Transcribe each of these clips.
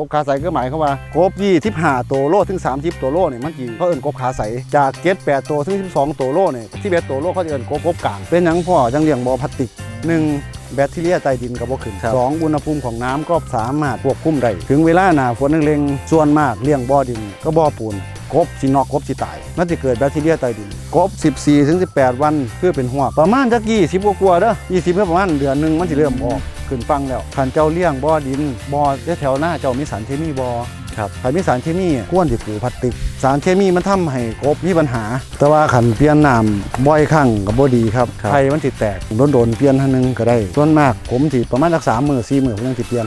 กบขาใสก็หมายความว่ากบยี่ทิพห้าตัวโลถึงสามทิพตัวโลเนี่ยมันกี่เขาเอิ้นกบขาใสจากเจ็ดแปดตัวถึงสิบสองตัวโลเนี่ยที่เบ็ดตัวโลเขาจะเอิ้นกบกบกลางเป็นหยังพ่อจังเลี้ยงบ่อพลาสติกหนึ่งแบคทีเรียใต้ดินกับบ่ขึ้นครับสองอุณหภูมิของน้ำก็สามารถควบคุมได้ถึงเวลาหนาฝนเร่งๆส่วนมากเลี้ยงบ่อดินก็บ่อปูนกบสินอกกบสิตายมันจะเกิดแบคทีเรียใต้ดินกบ 14ถึง18 วันคือเป็นหัวกประมาณจัก20กว่าๆเด้อ20เพื่อประมาณเดือนหนึงมันสิเริ่มออก ขึ้นฟังแล้วคันเจ้าเลี้ยงบ่อดินบ่อแถวๆหน้าเจ้ามีสารเคมีบ่ครับคันมีสารเคมีควรสิปลูกพลาสติก สารเคมีมันทำให้กบมีปัญหา แต่ว่าคันเปลี่ยนน้ำบ่อยครั้งก็บ่ดีครับครับไข่มันสิแตกโดนๆเปลี่ยนเท่านึงก็ได้ส่วนมากผมสิประมาณสัก3มื้อ4มื้อผมยังสิเปลี่ยน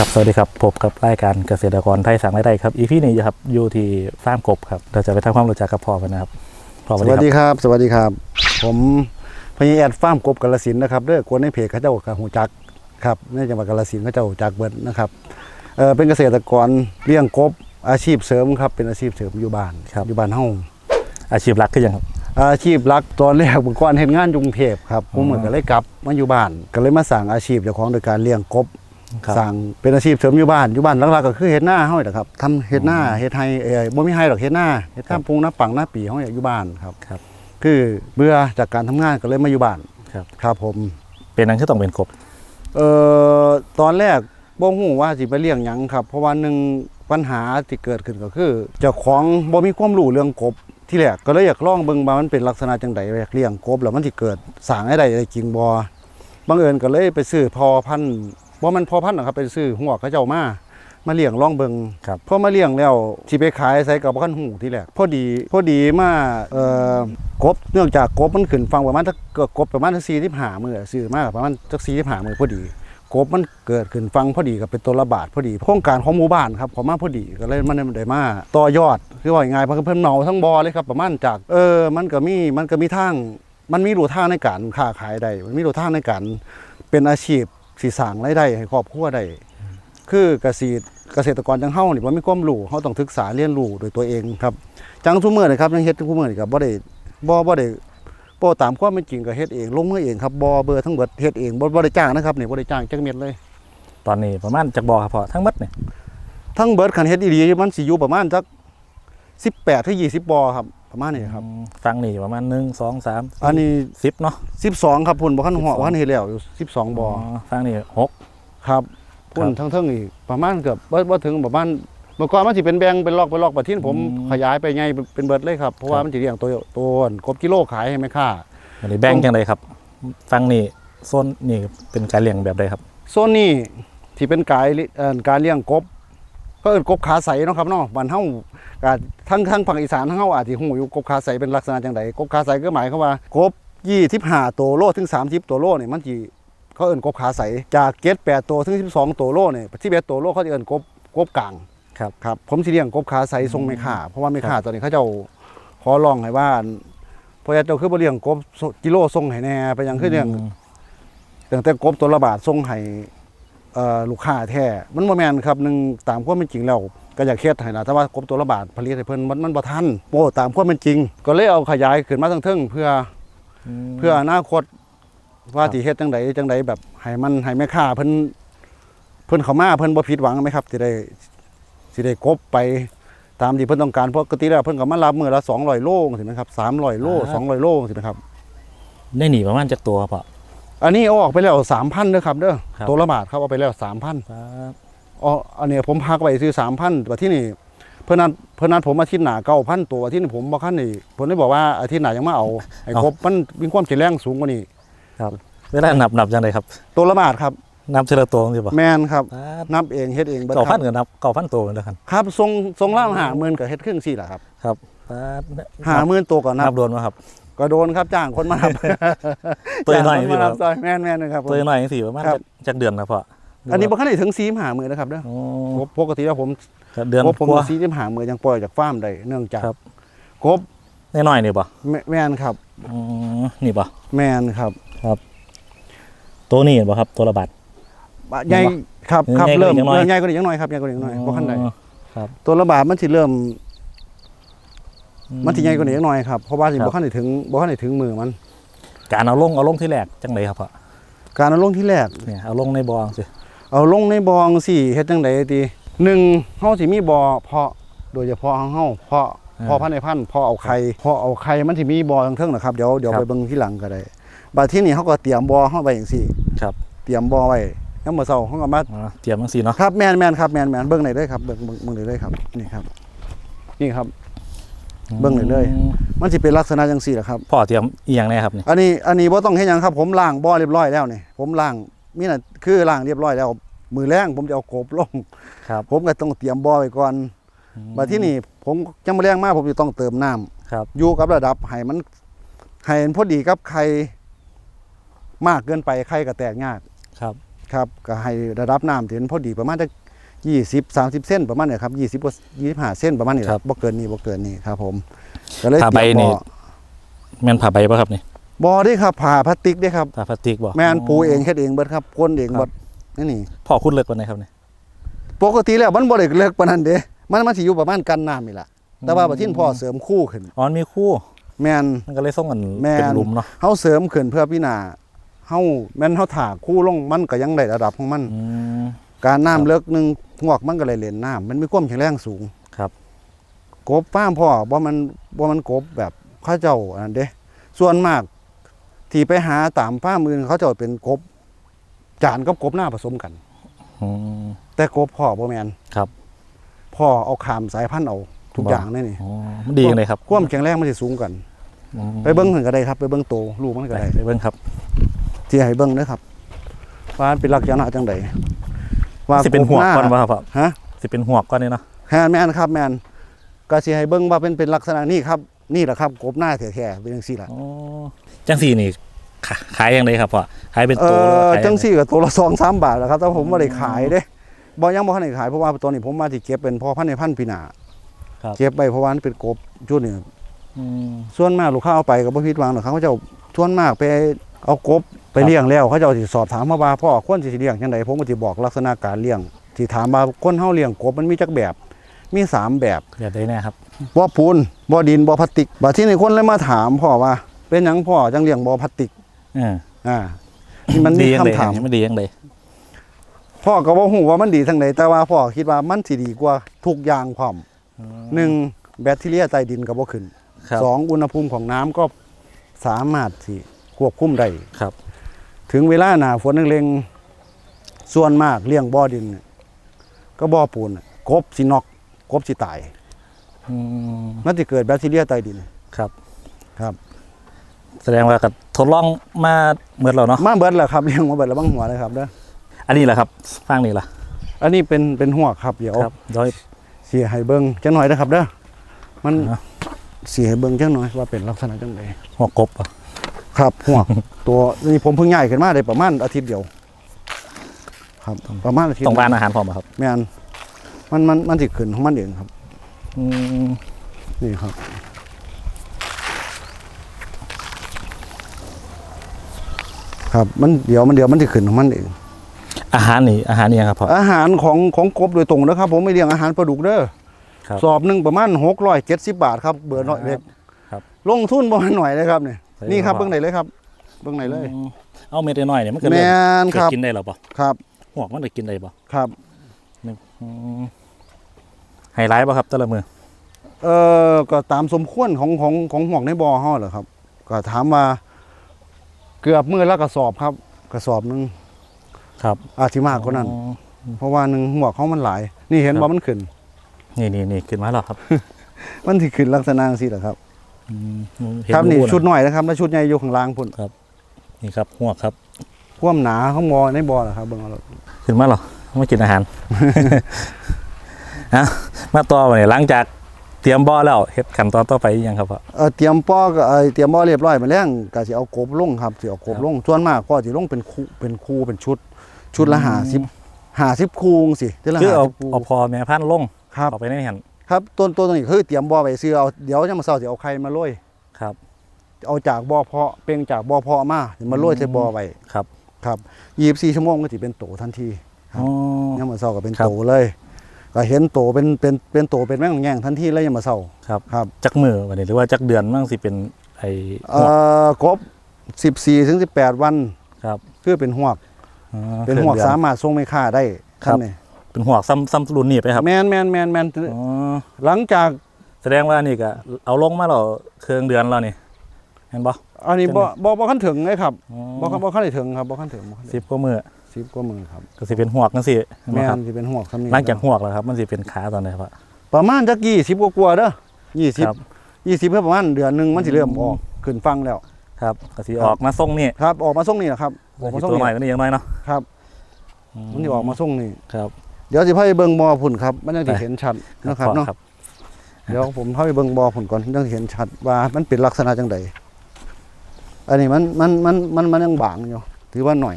ครับสวัสดีครับพบกับรายการเกษตรกรไทยสั่งรายได้ครับอีพีนี้ครับอยู่ที่ฟาร์มกบครับเราจะไปทำความรู้จักกับพ่อกันนะครับ พ่อสสวัวัสสดีดีครับครับ สวัสดีครับ ผมพญาแอดฟาร์มกบกาลสินธุ์นะครับเด้อกวนในเพจเขาเจ้ากับหูจักครับในจังหวัดกาลสินธุ์เขาเจ้าหูจักเบิดนะครับเออเป็นเกษตรกรเลี้ยงกบอาชีพเสริมครับเป็นอาชีพเสริมอยู่บ้านครับ อยู่บ้านเฮาอาชีพหลักคือยังครับ อาชีพหลักตอนแรกผมก่อนเฮ็ดงานอยู่กรุงเทพครับผมเหมือนก็เลยกลับมาอยู่บ้านก็เลยมาสั่งอาชีพเจ้าของโดยการเลี้ยงกบ ครับ สั่งเป็นอาชีพเสริมอยู่บ้านอยู่บ้านหลักๆก็คือเฮ็ดหน้าเฮานี่แหละครับทำเฮ็ดหน้าเฮ็ดไฮเอ้ยบ่มีไฮหรอกเฮ็ดหน้าเฮ็ดข้ามพุงหน้าปังหน้าปีเฮาเนี่ยอยู่บ้านครับ ครับ คือเบื่อจากการทำงานก็เลยมาอยู่บ้านครับ ครับผม เป็นนังที่ต้องเป็นกบ เอ่อตอนแรกบ่ฮู้ว่าสิไปเลี้ยงหยังครับ เพราะว่าหนึ่งปัญหาที่เกิดขึ้นก็คือเจ้าของบ่มีความรู้เรื่องกบที่แรกก็เลยอยากลองเบิ่งว่ามันเป็นลักษณะจังไดอยากเลี้ยงกบแล้วมันสิเกิดสร้างให้ได้ได้จริงบ่บังเอิญก็เลยไปซื้อพอพันธุ์ บ่มันพอพันธุ์หรอกครับไปซื้อหัวเขาเจ้ามามาเลี้ยงลองเบิ่งครับพอมาเลี้ยงแล้วสิไปขายใส่กับบ่คันหูที่แรกพอดีพอดีมาเอ่อกบเนื่องจากกบมันขึ้นฟังประมาณสักเกือบกบประมาณสัก45มื้อซื้อมาประมาณสัก45มื้อพอดีกบมันเกิดขึ้นฟังพอดีกับเป็นตัวระบาดพอดีโครงการของหมู่บ้านครับผมมาพอดีก็เลยมันได้มาต่อยอดคือว่าง่ายๆเพิ่นเพิ่นเหมาทั้งบอเลยครับประมาณจากเออมันก็มีมันก็มีทางมันมีรูทางในการค้าขายได้มันมีรูทางในการเป็นอาชีพ สิสร้างรายได้ให้ครอบครัวได้คือเกษตรเกษตรกรจังเฮานี่บ่มีความรู้เฮาต้องศึกษาเรียนรู้โดวยตัวเองครับ จังซุมื้อนี่ครับยังเฮ็ดทุกมื้อนี่ก็บ่ได้บ่บ่ได้โปตามความเป็นจริงก็เฮ็ดเองลงมือเองครับบอเบอร์ทั้งเบิดเฮ็ดเองบ่บ่ได้จ้างนะครับนี่บ่ได้จ้างจักเม็ดเลย ตอนนี้ประมาณจากบ่อครับพ่อทั้งหมดเนี่ยทั้งเบิดคันเฮ็ดอีหลีมันสิอยู่ประมาณจัก18ถึง20บอครับ ประมาณนี้ครับอืมฟังนี่ประมาณหนึ่งสองสามอันนี้สิบเนาะ12ครับพุ่นบ่คันหัว12บ่คันเฮ็ดแล้วอยู่12บอฟังนี่หกครับพุ่นครับทั้งๆอีกประมาณเกือบบ่บ่ถึงประมาณเมื่อก่อนมันสิเป็นแบ่งเป็นล็อกเป็นล็อกบัดทีนี้ผมอืมขยายไปใหญ่เป็นเบิดเลยครับเพราะว่าครับมันสิเลี้ยงตัวตัวกบกิโลขายให้แม่ค้าอันนี้แบ่งจังไดครับ ฟังนี่โซนนี่เป็นการเลี้ยงแบบใดครับโซนนี้ที่เป็นกายลิเอ่อการเลี้ยงกบ ก็เอิ้นกบขาใสเนาะครับเนาะบ้านเฮาก็ทั้งทั้งภาคอีสานทั้งเฮาอาจสิฮู้อยู่กบขาใสเป็นลักษณะจังไดกบขาใสก็หมายความว่ากบ25ตัวโลถึง30ตัวโลนี่มันสิเขาเอิ้นกบขาใสจาก7 8ตัวถึง 12ตัวโลนี่11ตัวโลเขาจะเอิ้นกบกบกลางครับครับผมสิเลี้ยงกบขาใสทรงแม่ค้าเพราะว่าแม่ค้าตอนนี้เขาเจ้าขอร้องให้ว่าเพราะเจ้าคือบ่เลี้ยงกบกิโลทรงให้แน่ไปหยังคือเลี้ยง มมเพื่ออนาคตว่าครับสิเฮ็ดจังไดจังไดแบบให้มันให้แม่ค้าเพิ่นเพิ่นเข้ามาเพิ่นบ่ผิดหวังไหมครับสิได้สิได้กบไปตามที่เพิ่นต้องการปกติแล้วเพิ่นก็มารับมื้อละ200โลจังซี่นะครับ300โล200โลจังซี่นะครับได้หนีประมาณจากตัวครับพ่ ออันนี้เอาออกไปแล้ว3,000เด้อครับเด้อครับ ตัวละบาทครับเอาไปแล้ว3,000ครับอ๋ออันเนี้ยผมพักไว้ซื้อสามพันแต่ว่าที่นี่เพื่อนนัดเพื่อนนัดผมอาทิตย์หนาเก้าพันตัวที่นี่ผมบอกขั้นนี่ผมได้บอกว่าอาทิตย์หนายังมาเอาไอ้ครบมันมีความแข็งแรงสูงกว่านี้ครับเวลานับนับจังไดครับตัวละบาทครับ นับทีละตัวสิบ่แมนครับครับนับเองเฮ็ดเองบิดเก้าคพัรันบกับนับเก้าพันตัวเหมือนกันครับทรงทรงล่างหาหมื่นกับเฮ็ดครึ่งสี่แหละครับครับครับหาหมื่นตัวก่อนนันับบโดนมาครับ ก็โดนครับจ้างคนมานับตัวน้อยจ้างคสินมาคนัรับบซอยแม่นแม่นนะครับผม ตัวน้อยจังสี่ประมาณครับจักจักเดือนนะพ่ออันนี้บ่คันได้ถึงสีหาหมื่นนะครับเด้อโอ้ปกติแล้วผมก็เดือนกบผมกว่า สีหาหมื่นยังปล่อยจากฟาร์มได้เนื่องจากครับ กบน้อยๆนี่ป่ะแม่แม่นครับ นี่ป่ะแม่นครับตัวนี้ป่ะครับ ตัวระบาดใหญ่ครับครับใหญ่กว่าเริ่มอีกน้อย เริ่มใหญ่กว่านี้ยังน้อยครับใหญ่กว่านี้ยังน้อยบ่คันใดครับ ตัวระบาดมันสิเริ่มอื มันสิใหญ่กว่านี้ยังน้อยครับเพราะว่าสิครับบ่คันได้ถึงบ่คันได้ถึงมือมัน การเอาลงเอาลงที่แรกจังไดครับพ่อการเอาลงที่แรกเนี่ยเอาลงในบองสิเอาลงในบองสิเฮ็ดจังไดดีหนึ่งเฮาสิมีบ่อเพาะโดยเฉพาะของเฮาเพาะเพาะพันธุ์ในพันธุ์เพาะเอาไข่เพาะเอาไข่มันสิมีบ่อทางเทิงนะครับเดี๋ยวเดี๋ยวไปเบิ่งที่หลังก็ได้บัดที่นี่เฮาก็เตรียมบ่อเฮาไว้จังซี่ครับ เตรียมบ่อไว้ยามมื้อเช้าเฮาก็มาอ๋อเตรียมจังซี่เนาะครับแม่นแม่นครับแม่นแม่นเบิ่งได้เลยครับเบิ่งเบิ่งเบิ่งได้เลยครับนี่ครับ นี่ครับ เบิ่งได้เลยอืมมันสิเป็นลักษณะจังซี่แหละครับพ่อเตรียมอีหยังแน่ครับนี่อันนี้อันนี้บ่ต้องเฮ็ดหยังครับ ผมล้างบ่อเรียบร้อยแล้วนี่ผมล้างมีน่ะคือล้างเรียบร้อยแล้ว มือแรงผมจะเอากบลง ครับ ผมก็ต้องเตรียมบ่อไว้ก่อนมาที่นี่ผมจังมาแรงมากผมจะต้องเติมน้ำครับ อยู่กับระดับให้มันให้มันพอดีกับไข่มากเกินไปไข่ก็แตกยากครับ ครับก็ให้ระดับน้ำถึงพอดีประมาณจัก ยี่สิบสามสิบเส้นประมาณเนี่ยครับยี่สิบยี่สิบห้าเส้นประมาณนี้แหละครับบ่เกินนี้บ่เกินนี้ครับ ผมก็เลยผ้าเตใบรียมนี่บ่อแม่นผ้าใบป่ะครับนี่บ่อเด้ครับผ่าพลาสติกเด้ครับผ้าพลาสติกบ่แม่นปูเองเฮ็ดเองเบิดครับพ่นเองครับเบิดนี่นี่พ่อคุณเลิกกว่าไหนครับนี่ปกติแล้วมันบ่ได้เลิกปานนั้นเด้มันมันสิอยู่ประมาณกันน้ำนี่ล่ะแต่ว่าบัดทีนี้พ่อเสริมคู่ขึ้นอ๋อมันมีคู่แม่นมันก็เลยส่งกันแม่นเป็นหลุมเนาะเฮาเสริมขึ้นเพื่อพี่นาเฮาแม่นเฮาถากคู่ลงมันก็ยังได้ระดับของมันอืม การน้ำครับเลิกหนึงหวกมันก็เลยเล่นน้ำมันมีความแข็งแรงสูงครับ กบฟ้าร์มพ่อบ่มันบ่มันกบแบบเขาเจ้าอันนั้นเด้ส่วนมากที่ไปหาตามฟ้าร์มอื่นเขาเจ้าเป็นกบ จานกับกบหน้าผสมกัน อืมแต่กบพ่อบ่แม่นครับพ่อเอาขามสายพันธุ์เอาทุกบ่อย่างนี่นี่อ๋อมันดีจังเลยครับความแข็งแรงมันสิสูงกัน อืมไปเบิ่งถึงก็ได้ครับ ไปเบิ่งโตลูกมันไปก็ได้ไปเบิ่งครับ ที่ให้เบิ่งเด้อครับว่ามันเป็นลักษณะจังได ว่าสิเป็นหัวกก่อนบหาว่าครับฮะสิเป็นหัวกก่อนนี่เนาะแฮนแม่นครับแม่นก็สิให้เบิ่งว่าเป็นเป็นลักษณะนี้ครับนี่แหละครับกบหน้าแท้ๆเป็นจังซี่ล่ะอ๋อจังสี่นี่ขาขายยังไงครับพ่อขายเป็นเอตัวหรือว่าอขายจังซี่ก็ตัวละ2-3บาทแหละครับแต่ผมบ่ได้ขายเด้บ่ยังบ่ทันได้ขายเพราะว่าตัวนี้ผมมาที่เก็บเป็นพ่อพันธุ์ในพันธุ์ปีหน้าครับเก็บไว้เพราะว่ามันเป็นกบชุดนี้อืมส่วนมากลูกค้าเอาไปก็บ่ผิดหวังหรอกครับเขาเจ้าส่วนมากไป เอากบไปเลี้ยงแล้วเขาเจ้าสิสอบถามมาว่าพ่อควรสิเลี้ยงจังไดผมก็สิบอกลักษณะการเลี้ยงที่ถามว่าคนเฮาเลี้ยงกบมันมีจักแบบ มีสามแบบอยากได้แน่ครับบ่ปูนบ่ดินบ่พลาสติกบัดที่นี่คนเลยมาถามพ่อว่า เป็นหยังพ่อจังเลี้ยงบ่พลาสติกเอออ่านี่มันมีดียังคำไงถามมันดียังไงพ่อก็บ่ฮู้ว่ามันดีทางใดแต่ว่าพ่อคิดว่ามันสิดีกว่าทุกอย่างพร้อมหนึ่งแบคทีเรียใต้ดินก็บ่ขึ้นครับสองอุณหภูมิของน้ำก็สามารถสิ ควบคุมได้ครับ ถึงเวลาหนาฝนเร่งๆส่วนมากเลี้ยงบ่อดินเนี่ยก็บ่อปูนน่ะกบสินอกกบสิตายอืมมันสิเกิดแบคทีเรียใต้ดินครับครับ แสดงว่ากับทดลองมาเมื่อเราเนาะมาเบิดแล้วครับเลี้ยงมาเบิดแล้วบังหัวเลยครับเด้ออันนี้แหละครับฟังนี่ล่ะ อันนี้เป็นเป็นหัวครับเดี๋ยวครับเดี๋ยวเสียให้เบิ่งจังหน่อยนะครับเด้อมันอ่าเสียให้เบิ่งจังหน่อยว่าเป็นลักษณะจังไดหัวกบอะ ครับหัวตัวนี่ผมเพิ่งย้ายขึ้นมาได้ประมาณอาทิตย์เดียว ครับประมาณอาทิตย์ต้องบ้านอาหารพร้อมบ่ครับแม่นมันมันมันสิขึ้นของมันเองครับอืมนี่ครับครับมันเดี๋ยวมันเดี๋ยวมันจะขึ้นของมันเองอาหารนี่อาหารนี่ยังครับพ่ออาหารของของกบโดยตรงนะครับผมไม่เลี้ยงอาหารปลาดุกเด้อครับสอบหนึ่งประมาณหกร้อยเจ็ดสิบบาทครับเบอร์น้อยเล็กครับลงทุนประมาณหน่อยเลยครับเนี่ยใส่ นี่ครับครับเบื้องไหนเลยครับ เบื้องไหนเลยอืมเอาเม็ดน้อยๆเนี่ยมันก็แมเริ่มนครับกินได้หรอป่ะครับหัวกมันได้กินได้ป่ะครับอืมไฮไลท์ป่ะครับแต่ละมือเออก็ตามสมควรของของของห่วงในบ่อห่อเหรอครับ ก็ถามว่าเกือบมือละกระสอบครับ กระสอบหนึงครับ อาจสิมากกว่านั้นอ๋อเพราะว่าหนึ่งหัวเขามันหลาย นี่เห็นครับว่ามันขึ้น นี่นี่นี่ขึ้นมาแล้วครับ มันที่ขึ้นลักษณะสิแหละครับอืมเห็ ครับนี่รูะชุดหน่อยนะครับแล้วชุดใหญ่อยู่ข้างล่างพุ่นนี่ครับหัวกครับความหนาของบอในบอเหรอครับเบิ่งเอาขึ้นมาเหรอไม่กินอาหารอะมาต่อไปหลังจากเตรียมบ่อแล้วเฮ็ดขั้นตอนต่อไปอีกยังครับพ่อเออเตรียมป้อก็เออเตรียมบ่อเรียบร้อยมาแล้วก็สิเอากบลงครับสิเอากบครับลงส่วนมากก็สิลงเป็นคู่เป็นคู่เป็นชุด ชุดละอืมห้าสิบห้าสิบคูงสิเดือนละคือห้าเอาสิบคูเอาพอแม่พันธุ์ลงครับเอาไปในหัน ครับต้นต้นตรงนี้คือเตรียมบ่อไปซื้อเอาเดี๋ยวจะมาเศร้าสิเอาไข่มาโรยครับ เอาจากบ่อเพาะเป่งจากบ่อเพาะมามาโรยใส่บ่อไว้ครับครับยี่สิบสี่ชั่วโมงก็สิเป็นโตทันทีครับอ๋อยามมาเศร้าก็เป็นครับโตเลยก็เห็นโตเป็นเป็นเป็นโตเป็นแม่งแง่งทันทีเลยยามมาเศร้าครับครับจักมือวันนี้หรือว่าจักเดือนมั่งสิเป็นไอ้เอ่อกบ14ถึง18วันครับคือเป็นหวกอ๋อเป็นหวกครื่องดือสามารถส่งไม่ค่าได้ครับนี่ เป็นหวกซ้ำซ้ำรุ่นนี้ไปครับแมนแมนแมนแมนอ๋อหลังจากแสดงว่านี่ก็เอาลงมาเราเครื่องเดือนแล้วนี่เห็นปะอันนี้บ่บ่บ่คันถึงเลยครับอ๋อบ่คันบ่คันได้ถึงครับบ่คันถึงบ่คันได้สิบกว่ามือสิบกว่ามือครับก็สิเป็นหวกจังสิเห็นแมบ่ครับนสิเป็นหวกคำนี้หลังจากหวกแล้วครับ มันสิเป็นขาตอนไหนครับประมาณจัก20กว่าๆเด้อครับ20 20เพื่อประมาณเดือนหนึงมันสิเริ่มออกขึ้นฟังแล้วครับก็สิออกมาส่งนี่ครับออกมาส่งนี่แหละครับออกมาสิส่งตัวหน่อยนี่ก็นี่ยังน้อยเนาะครับมันสิออกมาส่งนี่ครับ เดี๋ยวสิพาไปเบิ่งบ่อพุ่นครับมันยังสิไปเห็นชัดนะครับพ่อเนาะครับเดี๋ยวผมพาไปเบิ่งบ่อพุ่นก่อนยังสิเห็นชัดว่ามันเป็นลักษณะจังใดอันนี้มันมันมันมันมันยังบางอยู่ถือว่าหน่อย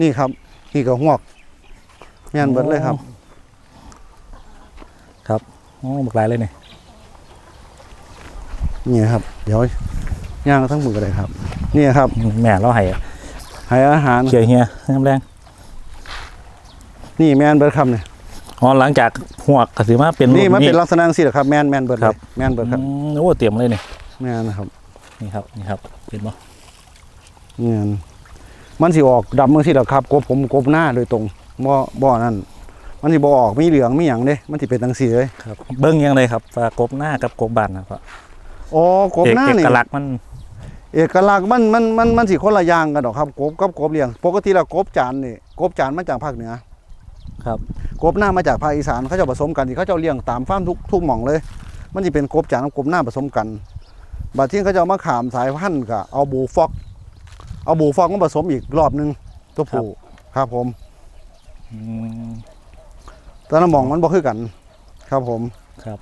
นี่ครับ นี่ก็หวกแม่นเบิดเลยครับ ครับโอ้บักหลายเลยนี่นี่ครับ เดี๋ยวย่างทั้งหมดก็ได้ครับ นี่ครับ แม่เราให้ให้อาหารเคี่ยวเฮียน้ำแรง นี่แม่นเบิดครับเนี่ยอ๋อหลังจากหวกก็สิมาเป็นนี่มันรุ่เป็นลักษณะจังซี่แหละครับแม่นแม่นเบิดคเลรัยบแม่นเบิดครับอืมโอ้เตรียมเลยนี่แม่นนะครับนี่ครับนี่ครับเห็นบ่แม่นมันสิออกดำจังซี่แหละครับกบผมกบหน้าโดยตรงบ่บ่นั่นมันสิบ่ออกมีเหลืองมีหยังเด้มันสิเป็นจังซี่เลยครับเบิ้งยังไงครับว่ากบหน้ากับกบบานนะครับอ๋อกบเอกหน้าเอนี่กลักษณ์มันเอกลักษณ์มันมันมันมันสิคนละอย่างกันดอกครับกบกับกบเลี้ยง ปกติแล้วกบจานนี่กบจานมาจากภาคเหนือ ครับกบหน้ามาจากภาคอีสานเขาจะผสมกันที่เขาจะเลี้ยงตามฟาร์มทุกทุกหม่องเลย มันจะเป็นกบจานกับกบหน้าผสมกันบัดที่เขาจะเอามาขามสายพันธุ์ก็เอาบูฟอก เอาบูฟอกมาผสมอีกรอบหนึงตัวผู้ครับผมอืมแต่ละหม่องมันบ่คือกัน ครับผมครับ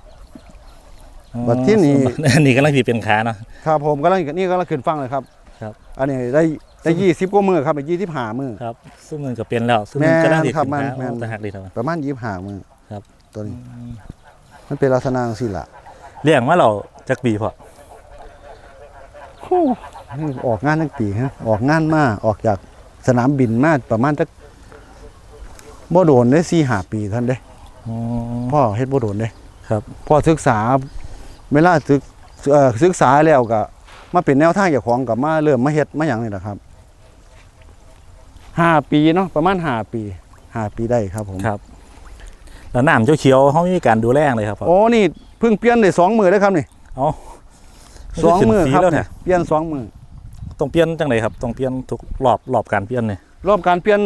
บัดที่นี่อันนี้กำลังสิเป็นขาเนาะครับผมกำลังนี่กำลังขึ้นฟังเลยครับ ครับ อันนี้ได้ ได้ยี่สิบกว่ามือครับได้ยี่สิบห้ามือ ครับซึ่งมันก็เป็นแล้วซึ่งแม่มันนกำลังสิครับเป็นแม่นขาแม่นโอ้แต่หักดีเท่าไหร่ประมาณยี่สิบห้ามือครับตัวนี้ มันเป็นลักษณะสิล่ะเลี้ยงมาเราจักปีพอนี่ออกงานตั้งปีฮะออกงานมาออกจากสนามบินมาประมาณจักบ่โดนได้สี่ห้าปีท่านเด้อ๋อพ่อเฮ็ดบ่โดนเด้ครับพ่อศึกษาเวลาศึกเอ่อศึกษาแล้วก็มาเป็นแนวทางเจ้าของกับมาเริ่มมาเฮ็ดมาหยังนี่แหละครับ ห้าปีเนาะประมาณห้าปีห้าปีได้ครับผมครับแล้วน้ำเจ้าเขียวเขามีการดูแลอย่างไรครับพ่อโอ้นี่เพิ่งเปลี่ยนได้สองมือได้อครับนี่เอาสองมือครับแล้วเนี่เนี่ยยเปลี่ยนสองมือต้องเปลี่ยนจังไดครับต้องเปลี่ยนทุกรอบรอบการเปลี่ยนเนี่ยรอบการเปลี่ยน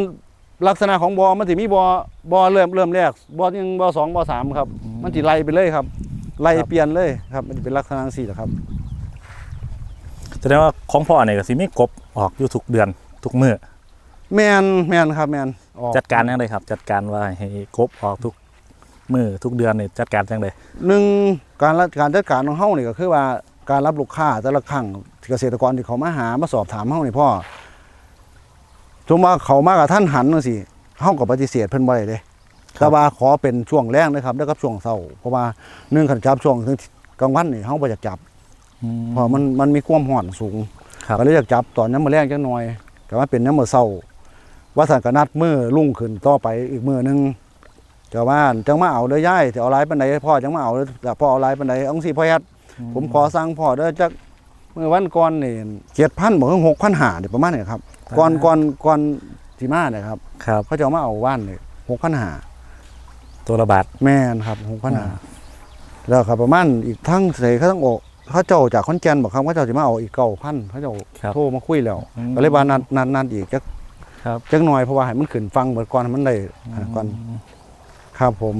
ลักษณะของบอมันสิมีบอบอเริ่มเริ่มแรกบอหนึ่งบอสองบอสามครับ มันสิไล่ไปเลยครับไล่เปลี่ยนเลยครับ มันจะเป็นลักษณะสี่แหละครับแสดงว่าของพ่อเนี่ยก็สิมีกบออกอยู่ทุกเดือนทุกมื้อ แมนแมนครับแมนออกจัดการยังไงครับ จัดการว่าให้กบออกทุกมื้อทุกเดือนเนี่ยจัดการจังไดหนึ่งการรัการจัดการของเฮานี่ก็คือว่าการรับลูกค้าแต่ละครั้งที่เกษตรกรที่เขามาหามาสอบถามเฮานี่พ่อสมมติว่าเขามากับท่านหันจังซี่เฮาก็ปฏิเสธเพิ่นบ่ได้เด้แต่ว่าขอเป็นช่วงแรกนะครับแล้วกับช่วงเช้าเพราะว่าหนึ่งขันจับช่วงกลางวันนี่เฮาบ่อยากจับอืมเพราะมันมันมีความห่อนสูงครับก็เลยอยากจับตอนน้ำมือแรกจังหน่อยก็ว่าเป็นน้ำมือเศร้า ว่าสันก็นัดมือลุ่งขึ้นต่อไปอีกมือหนึงก็ว่าจังมาเอาเด้อย่ายจะเอาไรปันใดพ่อจังมาเอาเด้อแต่พ่อเอาไรปันใดเองสิพ่อแอดผมขอสั่งพ่อเด้อจักเมื่อวันก่อนนี่เจ็ดพันบอกหกพันหาเนี่ยประมาณนี้ครับก่อนก่อนก่อนสีมาเนี่ยครับ ครับเขาจะเอามาเอาว่านเนี่ยหกพันหาตัวระบาดแม่นครับหกพันหาอ่าแล้วครับประมาณอีกทั้งเสเขาต้องออกเขาเจ้าจากขอนแก่นบอกครับเขาเจ้าจะมาเอาอีกเก้าพันเขาเจ้าครับโทรมาคุยแล้วอืมก็เลยว่านัดนัดนัดอีกจัก ครับจักหน่อยเพราะว่าให้มันขึ้นฟังเบิดก่อนให้มันได้อ่าก่อนครับผม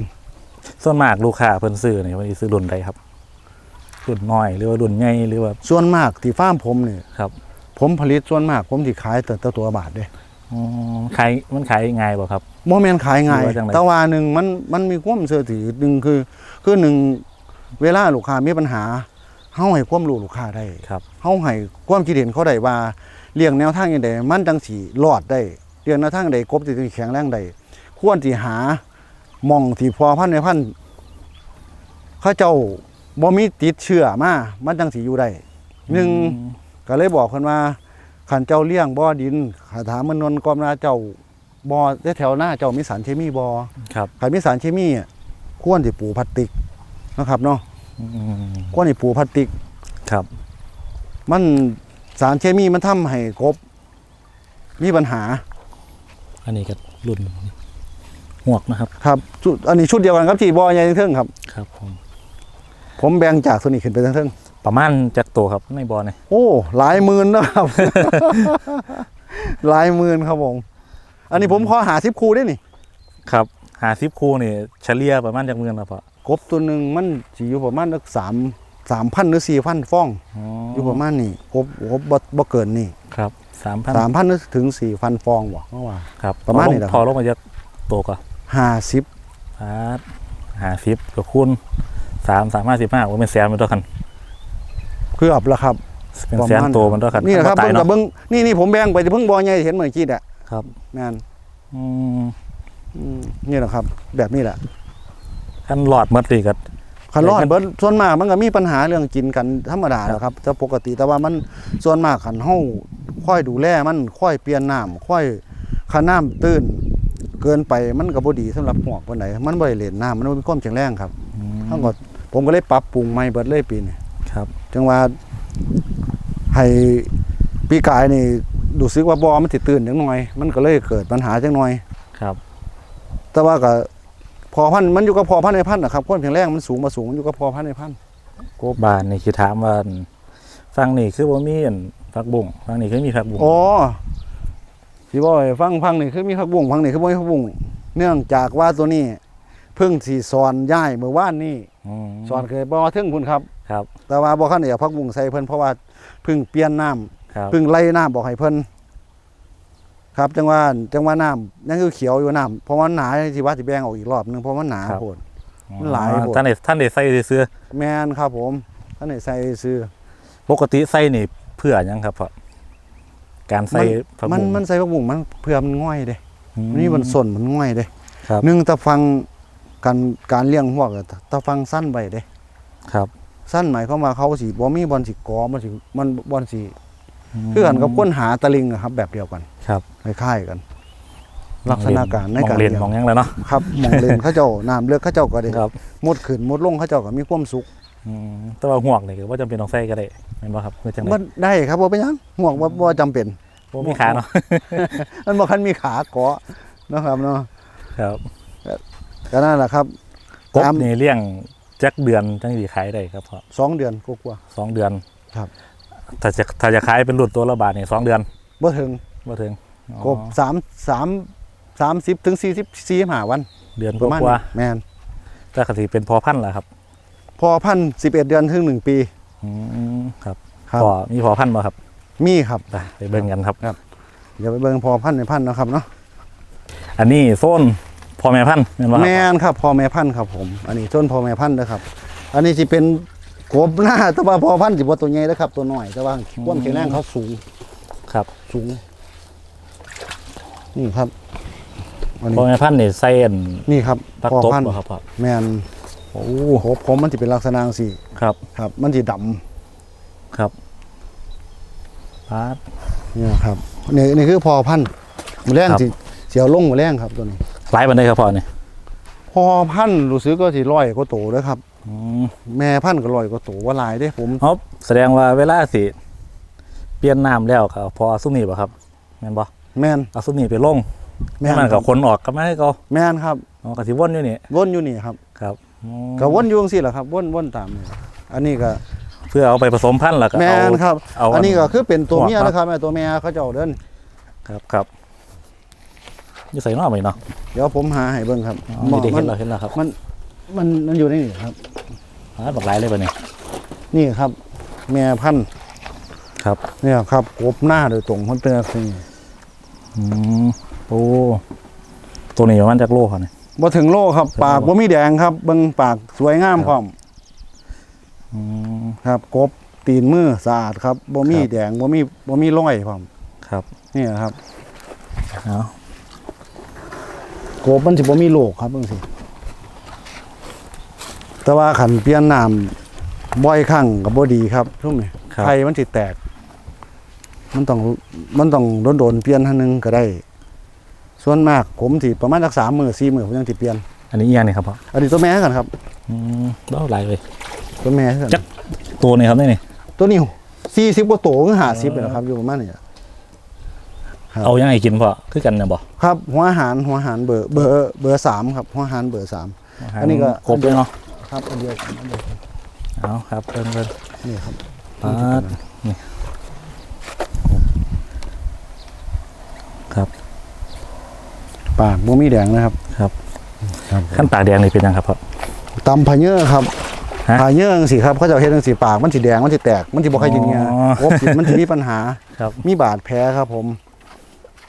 ส่วนมากลูกค้าเพิ่นซื้อเนี่ยเพิ่นสิซื้อรุ่นใดครับรุ่นน้อยหรือว่ารุ่นใหญ่หรือว่าส่วนมากที่ฟาร์มผมนี่ครับผมผลิตส่วนมากผมที่ขายแต่แต่ตัวบาทเด้อ๋อขายมันขายง่ายบ่ครับ โมเมนขายง่ายหรือว่าจังไดแต่ว่าหนึ่งมันมันมีความเสื่อถือหนึ่งคือ คือหนึ่งเวลาลูกค้ามีปัญหาเฮาให้ความรู้ลูกค้าได้ ครับ เฮาให้ความคิดเห็นเขาได้ว่า เลี้ยงแนวทางยังไงมันจังสีรอดได้เลี้ยงแนวทางใดกบสิแข็งแรงได้ควรที่หาหมองที่พอพันธุ์ในพันธุ์เขาเจ้าบ่มีติดเชื้อมามันจังสีอยู่ได้หนึ่งก็เลยบอกคนว่าขันเจ้าเลี้ยงบ่อดินขาถามมันนนกอมนาเจ้าบ่อได้แถวหน้าเจ้ามีสารเคมีบ่ครับขันมีสารเคมีอะควรสิปลูกพลาสติกนะครับเนาะอืมควรสิปลูกพลาสติกครับ มัน สารเคมีมันทำให้กบมีปัญหา อันนี้ก็รุ่นหวกนะครับ ครับชุดอันนี้ชุดเดียวกันครับที่บอใหญ่เทิงๆครับ ครับผม ผมแบ่งจากตัวนี้ขึ้นไปเทิงประมาณจากตัวครับในบอลเนี่ยๆโอ้หลายหมื่นนะครับ หลายหมื่นครับผม อันนี้ผมขอหาสิบคูได้นี่ ครับ หาซิปคู่นี่เฉลี่ยประมาณจากเมืองละพอกบตัวหนึ่งมันสิอยู่ประมาณสักสาม สามพันหรือสี่พันฟองอ๋ออยู่ประมาณนี้กบกบบ่บ่เกินนี่ครับสามพันสามพันถึงสี่พันฟองบ่เมื่อวาน ครับประมาณพอลงนี้แหละครับพอลงมาจากตัวก็ห้าสิบพาร์ทหาซิปกับคูณสามสามห้าสิบห้าว่าเป็นแสนมันตัวกันเกือบแล้วครับ เป็นแสนตัวมันตัวกันนี่แหละครับตาเบิ่ยงกัเนาะบเบิ่งนี่นี่ผมแบ่งไปที่เพิ่งบอใหญ่เห็นเมื่อกี้อะครับแม่นอืมอืมนี่แหละครับ แบบนี้แหละขั้นหลอดหมัดเลยกับ คันรอดแต่มันเบิดส่วนมากมันก็มีปัญหาเรื่องกินกันธรรมดาแหล้วครับแต่ปกติแต่ว่ามันส่วนมากคันเฮาค่อยดูแลมันค่อยเปลี่ยนน้ำค่อยคันน้ำตื้นเกินไปมันก็บ่ดีสำหรับหวกปานใดมันบ่ได้เล่นน้ำมันบ่มีความแข็งแรงครับอืมทั้งหมดผมก็เลยปรับปรุงใหม่เบิดเลยปีนี้ครับ จังว่าให้ปีกายนี่รู้สึกว่าบ่อมันสิตื่นจังหน่อย มันก็เลยเกิดปัญหาจังหน่อยครับ แต่ว่าก็ พอพันธุ์มันอยู่กับพอพันธุ์ในพันธุ์นะครับความแข็งแรงมันสูงมาสูงอยู่กับพอพันธุ์ในพันธุ์บ้านนี่คือถามว่าฟังนี่คือว่ามีอันผักบุ้งฟังนี่คือมีผักบุ้งอ๋อสิบ่ให้ฟังฟังนี่คือมีผักบุ้งฟังนี่คือบ่มีผักบุ้งเนื่องจากว่าตัวนี้เพิ่งสิสอนย้ายเมื่อวานนี้มสอนเคยบ่ถึงพุ่นครับ ครับ แต่ว่าบ่คันได้เอาผักบุ้งใส่เพิ่นเพราะว่าเพิ่งเปลี่ยนน้ำครับ เพิ่งไล่น้ำบอกให้เพิ่น ครับจังว่าจังว่าน้ำยังคือเขียวอยู่น้ำเพราะว่าหนาที่ว่าสิแบ่งออกอีกรอบหนึงเพราะมันหนาโพด มันหลายอ๋อโพด ท่านได้ท่านได้ใส่เสื้อแมนครับผมท่านไหนใส่ซื้อปกติใส่นี่เพื่อหยังครับเพราะการใส่ผักมันบุ้งมันใส่ผักบุ้งมันเพื่อมันง่อยเด้อืนี่มันส่วนมันง่อยเด้ครับหนึ่งตะฟังการการเลี้ยงพวกอะตะฟังสั้นไปเด้ ครับ สั้นหมายความว่าเขาสิบ่มีบอลสิกอมันสิมันบอลสิ คือกันกับค้นหาตะลิงอะครับ แบบเดียวกันครับคล้ายๆกัน ลักษณะการในมองการเรียนเลี้ยงมองหยังแล้วเนาะครับมองเล่นเขาเจ้าน้ำเลือกเขาเจ้าก็ได้ครับมดขึ้นมดลงเขาเจ้าก็มีความสุขอืมแต่ว่าห่วงนี่คือว่าจำเป็นต้องใส่ก็ได้แม่นบ่ครับคือจังได๋มันได้ครับบ่เป็นหยังห่วงว่าบ่จำเป็นบ่มีขาเนาะมันบ่คันมีขาเกาะเนาะครับเนาะครับก็นั่นแหละครับกบตามนี่เลี้ยงจักเดือนจังสิขายได้ครับเพราะสองเดือนกว่าสองเดือนครับ ถ้าจะถ้าจะขายเป็นรุ่นตัวละบาทนี่สองเดือนๆบ่ถึงบ่ถึงอ๋อกบสามสามสามสิบถึงสี่สิบสี่ห้าวันเดือนปกระมาณว่านี้แมนๆแต่ก็สิเป็นพอพันธุ์ล่ะครับพอพันสิบเอ็ดเดือนถึงหนึ่งปี อืมครับครับ พอมีพอพันธุ์บ่ครับมีครับ ไปไปเบิ่งกันครับเดี๋ยวไปเบิ่งพอพันในพันนะครับเนาะอันนี้โซนพ่อแม่พันธุ์แม่นบ่ครับแมนครับพอแม่พันครับผม อันนี้ต้นพอแม่พันเด้อครับ อันนี้จะเป็น กบหน้าแต่ว่าพอพันสิบ่ตัวใหญ่เด้อครับ ตัวน้อยแต่ว่าความแข็งแรงเขาสูงครับสูง นี่ครับอันพ่อนี้แม่พันธุ์นี่ใส่อันนี่ครับปักพอตบพันบ่ครับพ่อแมนโอ้โหผมมันจะเป็นลักษณะจังสี่ครับครับ มันจะดำครับปาดเนี่ยครับนี่นี่คือพอพันธุ์มแรงครับ สิเสียวลงมาแรงครับตัวนี้ หลายปานใดครับพ่อนี่พอพันธุ์รู้สึกก็สิร้อยกว่าโตเด้อครับอืม แม่พันธุ์ก็ร้อยกว่าโตว่าหลายเด้ผมเอาแสดงว่าเวลาสิ เปลี่ยนน้ำแล้วก็พอเอาซุมนี่บ่ครับ แม่นบ่แม่นเอาซุมนี่ไปลงแม่แม่นมันคก็รับคนออกก็ไม่ให้เขาแม่นครับอ๋อก็สิวนอยู่นี่วนอยู่นี่ครับครับอืมก็วนอยู่จังซี่แหละครับวนวนตามนี่อันนี้ก็เพื่อเอาไปผสมพันธุ์แล้วก็แม่เอานครับเอาอันนี้ก็คือเป็นตัวเมียหัวครับนะครับแม่ตัวเมียเขาเจ้าเดินครับครับอยู่ใส่นอกไปเนาะเดี๋ยวผมหาให้เบิ่งครับอ๋อนี่ได้มัเห็นนแล้วเห็นแล้วครับ มันมันมันอยู่ในนี่ครับ หาบักหลายเลยปะเนี่ยนี่ครับ แม่พันธุ์ครับเนี่ยครับกบหน้าโดยตรงมันเป็น assim อืมโอ้ตัวนี้ประมาณจักโลครับเนี่ยบ่ถึงโลครับถึงโลปากบ่มีแดงครับเบิ่งปากสวยงามพร้อมอืม ครับกบตีนมือสะอาดครับบ่มีครับ แดงบ่มีบ่มีรอยพร้อมครับนี่ครับ เอากบมันสิบ่มีโรคครับจังซี่ แต่ว่าขันเปลี่ยนน้ำบ่อยครั้งก็บ่ดีครับช่วงนี้ครับ ไข่มันสิแตก มันต้องมันต้องโดนๆเปลี่ยนเท่านึงก็ได้ ส่วนมากผมสิประมาณสัก3มื้อ4มื้อผมยังสิเปลี่ยน อันนี้อีกอย่างนี่ครับพ่ออันนี้ตัวแม่กันครับอืมเบ้าหลายเลย ตัวแม่กันจัก ตัวนี้ครับนี่นี่ตัวนี้40กว่าโตถึง50เลยนะครับอยู่ประมาณนี้ ครับ เอายังไงกินพ่อคือกันนะบ่ครับหัวอาหารหัวอาหารเบอร์เบอร์เบอร์สามครับหัวอาหารเบอร์สาม อันนี้ก็ ครบเลยเนาะ ครับอันเดียวกันอันเดียวกันเอาครับเพิ่นเพิ่นนี่ครับปาดนี่ครับ ปากบ่มีแดงนะครับครับครับขั้นปากแดงนี่เป็นยังครับพ่อตำพะเยอะครับฮะพะเยอะจังสิครับเขาจะเอาเฮ็ดจังสิปากมันสิแดงมันสิแตกมันสิบ่ค่อยกินเงี้ยอ๋อ โอ้สิมันสิมีปัญหา ครับมีบาดแผลครับผม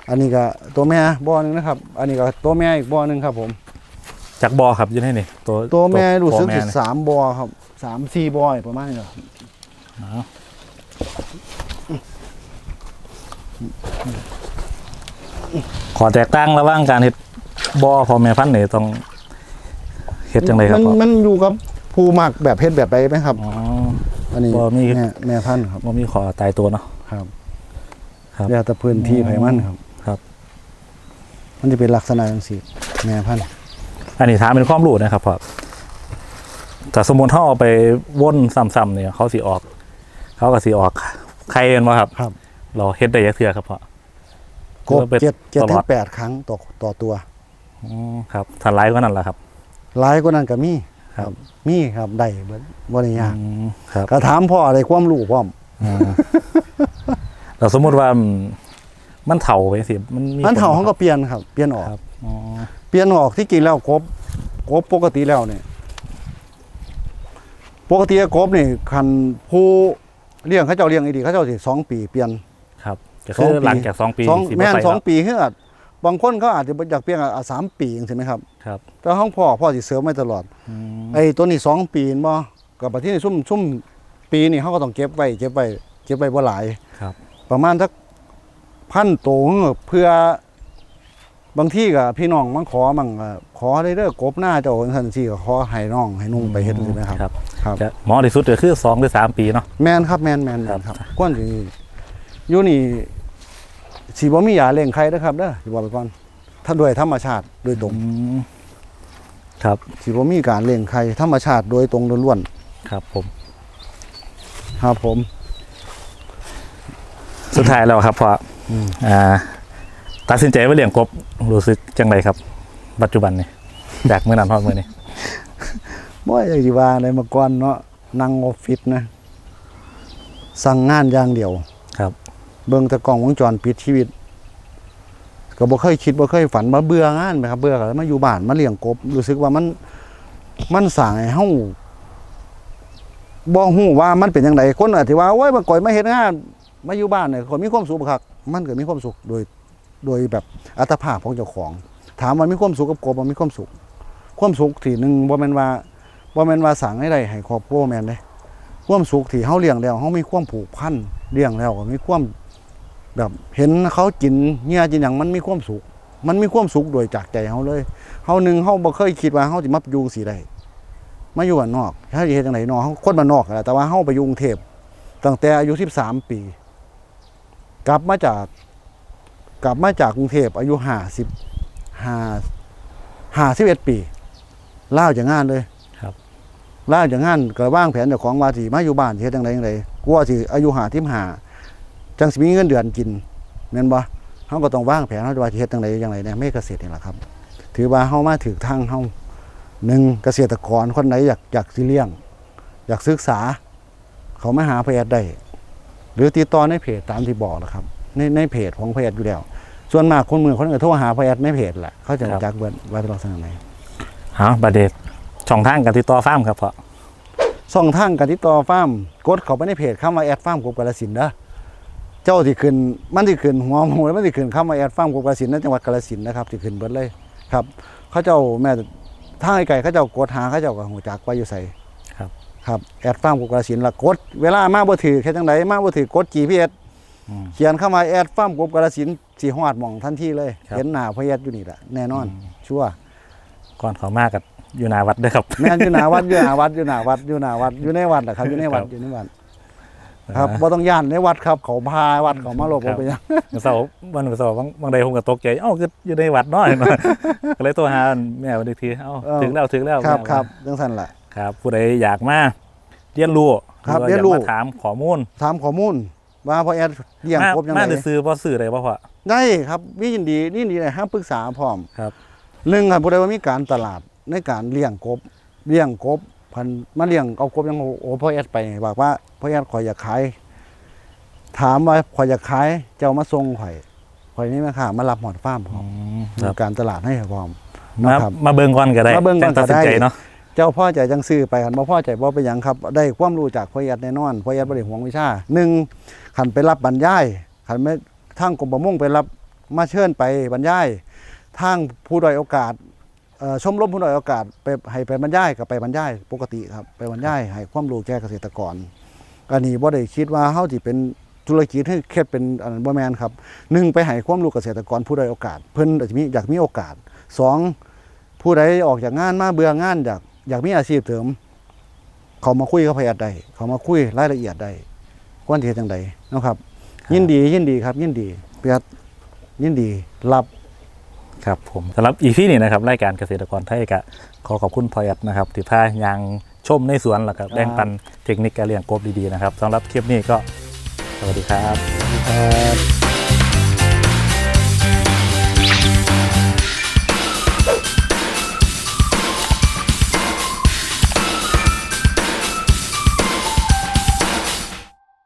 อันนี้ก็ตัวแม่บ่อหนึงนะครับ อันนี้ก็ตัวแม่อีกบ่อหนึงครับผม จากบอครับอยืนให้นี่ตัวตัวแม่รู้สึกพ่อสิแม่นี่สามบ่อครับสามสี่บ่อประมาณนี้ครับเอาขอแตกต่างระหว่างการเฮ็ดบอพ่อแม่พันธุ์นี่ต้องเฮ็ดจังไดครับมันพ่อมันอยู่กับผู้มักแบบเฮ็ดแบบใดไหมครับ อ๋อ อันนี้บ่มี แม่แม่พันธุ์ครับ บ่มีขอตายตัวเนาะ ครับครับ แล้วแต่พื้นที่ไผมันครับ ครับ มันจะเป็นลักษณะจังซี่แม่พันธุ์ อันนี้ถามเป็นความรู้นะครับพ่อแต่สมมุติเขาเอาไปวนซ้ำๆเนี่ยเขาสิออก เขาก็สิออก ใครเป็นบ่ครับ ครับ เราเฮ็ดได้ยักเทื่อครับพ่อกบเจ็ดเจ็ดตลถึอดงแปดครั้งต่อต่อตัวอ๋อครับถ้าหลายก็นั่นแหละครับ หลายกว่านั้นก็มีครับ มีครับได้เบิดบ่ได้ยากอืมครับ ก็ถามพ่อได้ความรู้พร้อมอืมเราสมมุติว่าอืมมันเถาไปสิมันมีอันเฒ่าผล เขาก็เปลี่ยนครับ เปลี่ยนออกครับ อ๋อ เปลี่ยนออกที่จริงแล้วกบกบปกติแล้วเนี่ยปกติกบนี่คันผู้เลี้ยงเขาเจ้าเลี้ยงอีดีเขาเจ้าสิสองปีเปลี่ยนครับก็สอคืงอปีหลังจากสองปีสองสิบ่แม่นไปสองครับปีคืออาจบางคนเขาอาจจะอยากเปลี่ยนอะสามปีใช่ไหมครับครับแต่ห้องพ่อพ่อสิเสริมไว้ตลอดอืมไอ้ตัวนี้สองปีนบ่กับประเทศซุ่มซุ่มปีนี่เขาก็ต้องเก็บไว้เก็บไว้เก็บไว้บ่หลายครับ ประมาณสักพันตัวเพื่อ บางที่ก็พี่น้องมันขอมั่งก็ขอได้เด้อกบหน้าเจ้าจังซั่นสิก็ขอให้น้องให้นุ่งไปเฮ็ดจังซี่นะครับ ครับครับ จะเหมอที่สุดก็คือสองหรือสามปีเนาะ แม่นครับแม่นแม่นครับครับกวนสิอยู่นี่สิบ่มียาเลี้ยงไข่เด้อครับเด้อสิบอกไปก่อน ถ้าด้วยธรรมชาติโดยตรงอืมครับสิบ่มีการเลี้ยงไข่ธรรมชาติโดยตรงล้วนครับผม ๆครับผม สุดท้ายแล้วครับพออืมอ่า ตัดสินใจว่าเลี้ยงกบรู้สึกจังไรครับ ปัจจุบันนี่จากเมื่อนั้นทอดมื่อนี้บ่อยากสิว่าอะไรมาก่อนเนาะนั่งออฟฟิศนะ สั่งงานอย่างเดียว ครับ เบิ่งแต่กล้องวงจรปิดชีวิต ก็บ่เคยคิดบ่เคยฝันว่าเบื่องานไหมครับ เบื่อก็เลยมาอยู่บ้านมาเลี้ยงกบ รู้สึกว่ามัน มันสร้างให้เฮาบ่ฮู้ว่ามันเป็นจังไดคนอาจสิว่าโอ้ยมันก่อยมาเฮ็ดงาน มาอยู่บ้านเนี่ยคนมีความสุขบ่คักมันก็มีความสุขโดย โดยแบบอัตภาพของเจ้าของ ถามว่ามีความสุขกับกบบ่มีความสุข ความสุขที่หนึ่งบ่แมนว่าบ่แมนว่าสร้างให้ได้ให้ครอบครัวแม่นเด้ความสุขที่เฮาเลี้ยงแล้วเฮามีความผูกพันเลี้ยงแล้วก็มีความแบบเห็นเขากินเงี้ยกินอย่างมันมีความสุข มันมีความสุขโดยจากใจเขาเลยเฮาหนึ่งเฮาบ่เคยคิดว่าเฮาสิมาอยู่สีใดมาอยู่บ้านนอกถ้าสิเฮ็ดจังไดเนาะเฮาคนบ้านนอกแหละแต่ว่าเฮาไปอยู่กรุงเทพตั้งแต่อายุ 13 ปี กลับมาจาก กลับมาจากกรุงเทพอายุ50 5 51ปีลาวจากงานเลยครับลาวจากงานก็วางแผนเจ้าของว่าสิมาอยู่บ้านสิเฮ็ดจังไดจังไดกลัวสิอายุ55จังสิมีเงินเดือนกินแม่นบ่เฮาก็ต้องวางแผนเฮาว่าสิเฮ็ดจังไดจังไดเนี่ยไม่เกษตรนี่แหละครับ ถือว่าเฮามาถึกทางเฮาหนึ่งเกษตรกรคนไหนอยากอยากสิเลี้ยง อยากศึกษา เขามาหาพยาธิได้ หรือติดต่อในเพจตามที่บอกนะครับ ในในเพจของพยาธิอยู่แล้ว ส่วนมากคนมือคนก็โทรหาพยาธิในเพจแหละเขาจะรู้จักเบิดว่าเป็นลักษณะไหนเอาบัดเดตช่องทางการติดต่อฟาร์มครับพอช่องทางการติดต่อฟาร์มกดเข้าไปในเพจคำว่าแอดฟาร์มกบกาฬสินธุ์เด้อเจ้าที่ขึ้นมันที่ขึ้นหัวหมูมันที่ขึ้นคำว่าแอดฟาร์มกบกาฬสินธุ์ในจังหวัดกาฬสินธุ์นะครับที่ขึ้นเบิดเลยครับ เขาเจ้าแม่ทางไกลๆเขาเจ้ากดหาเขาเจ้าก็หูจักว่าอยู่ใส่ครับครับแอดฟาร์มกบกาฬสินธุ์ละกดเวลามาบ่ถือแค่จังไดมาบ่ถือกด GPS อืม เขียนเข้ามาแอดฟาร์มกบกาฬสินธุ์สิฮอดหม่องทันทีเลย ครับ เห็นหน้าพยาธิอยู่นี่แหละแน่นอนอืมชัวร์ก่อนเขามากกับอยู่หนาวัดด้วยครับ แม่นอยู่หน้าวัดอยู่หน้าวัดอยู่หน้าวัดอยู่หน้าวัดอยู่ในวัดนะครับอยู่ในวัดครับ อยู่ในวัดครับบ่ต้องย่านในวัดครับเขาพาวัดเขามาหลบครับไปยังวันเสาร์วันเสาร์บางบางใดผมก็ตกใจเอ้าคืออยู่ในวัดน้อยเนาะ ก็เลยโทรหาแม่วันอีกทีเอ้าถึงแล้วถึงแล้วครับแม่ครับจังซั่นล่ะ ครับผู้ใดอยากมาเรียนรู้ครับหอว่าเรียนรู้อากมาถามข้อมูลถามข้อมูล ว่าพ่อแอดเลี้ยงมากครบยังมาไงซื้อบ่ซื้อได้บ่พ่อได้ครับมียินดีนี่ดีเลยห้ามปรึกษาพร้อมครับหนึ่งครับผู้ใดว่ามีการตลาดในการเลี้ยงกบเลี้ยงกบพันมาเลี้ยงเอากบยังโอโอพ่อแอดไปบอกว่าพ่อแอดข่อยอยากขายถามว่าข่อยอยากขายเจ้ามาส่งข่อยข่อยนี่แม่ค่ะมารับหมอดฟาร์มพร้อมครับมีการตลาดให้พร้อมมานะครับมาเบิ่งก่อนก็ได้มาเบิ่งก่อนก็จัตัดสินใจได้เนาะเจ้าพ่อใจจังซื้อไปคันบ่พ่อใจบ่ไปหยังครับ ได้ความรู้จากพ่อแอดแน่นอนพ่อแอดบ่ได้หวงวิชาหนึ่ง ขันไปรับบรรยายขันไม่ทางกรมประมงไปรับมาเชิญไปบรรยายทางผู้ด้อยโอกาสช่อชมรมผู้ด้อยโอกาสไปให้ไปบรรยายกับไปบรรยายปกติครับไปบรรยายให้ความรู้แก่เกษตรกรอันนี้บ่ได้คิดว่าเฮาสิเป็นธุรกิจให้แค่เป็นอันนั้นบ่แมนครับหนึ่งไปให้ความรู้เกษตรกรผู้ด้อยโอกาส เพิ่นอาจจะมีอยากมีโอกาสสองผู้ใดออกจากงานมาเบื่องานอยากอยากมีอาชีพเสริมเขามาคุยกับพยาธิได้เขามาคุยรายละเอียดได้ ควรที่จะจังใดเนาะครับ ยินดียินดีครับ ยินดีเปียดยินดีรับครับผมสำหรับอีพีนี้นะครับรายการเกษตรกรไทยกะขอขอบคุณพอยัดนะครับที่พายางชมในสวนแล้วก็แบ่งปันเทคนิคการเลี้ยงกบดีๆนะครับสำหรับคลิปนี้ก็สวัสดีครับครับ